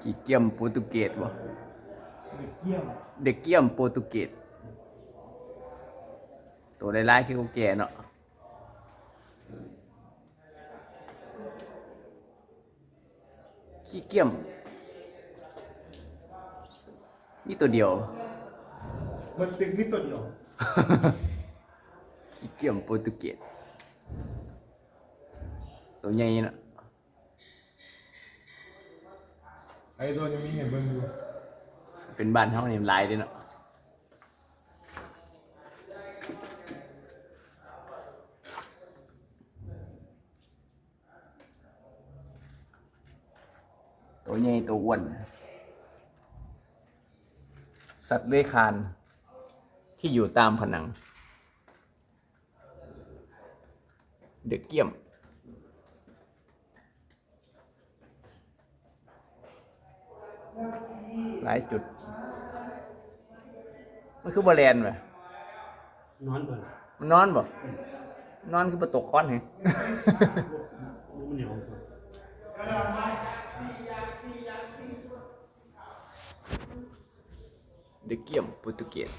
ขี้เกียมโปรตุเกสบ่เด็กเกี้ยมเด็กเกียมโปรตุเกสตัวร้ายๆคือเขาแก่เนาะขี้เกียมนี่ตัวเดียว มันตึงนิดตัวเดียวขี้เกียมโปรตุเกสตัวใหญ่เนาะ ไอ้ตัวยังมีเห็นเบิ่งอยู่เป็นบ้านเฮานี่มันหลายเด้เนาะตัวใหญ่ตัวอ้วน สัตว์เลื้อยคลานที่อยู่ตามผนัง เด็กเกี้ยม ลายจุด มันคือบอแลนไหมนอนก่อนมันนอนบ่นอนคือประตกค้อนไงมันเหนียวก่อนเด็กเกี่ยมโปรตุเกส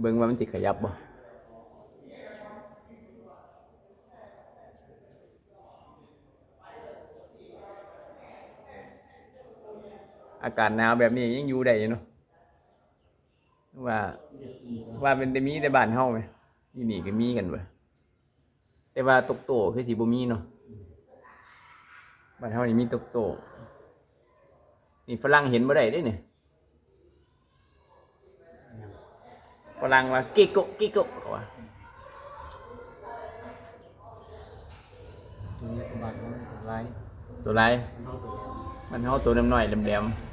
เบิ่งว่ามันสิขยับบ่ อากาศหนาวแบบนี้ยังอยู่ได้อยู่เนาะว่า ว่าเป็นแต่มีแต่บ้านเฮาไหมอยู่นี่ก็มีกันเว้ยแต่ว่าตกโตคือสิบ่มีเนาะบ้านเฮานี่มีตกโตนี่ฝรั่งเห็นบ่ได้เด้เนี่ยฝรั่งว่ากิโกะกิโกะเขาว่าตัวนี้กระบาดมันไรตัวไรเอาตัวมันเฮาตัวน้ำน้อยแหลมๆ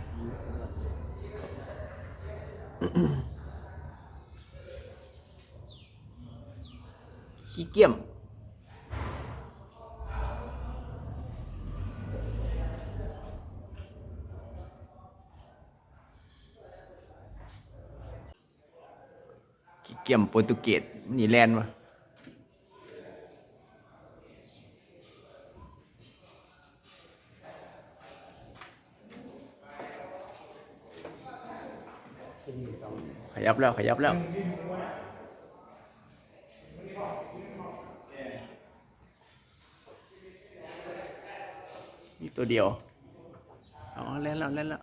ขี้เกียมขี้เกียมโปรตุเกสนี่แลนด์วะ ที่นี่ต้อง ขยับแล้วขยับแล้วมีตัวเดียวอ๋อเล่นแล้วเล่นแล้ว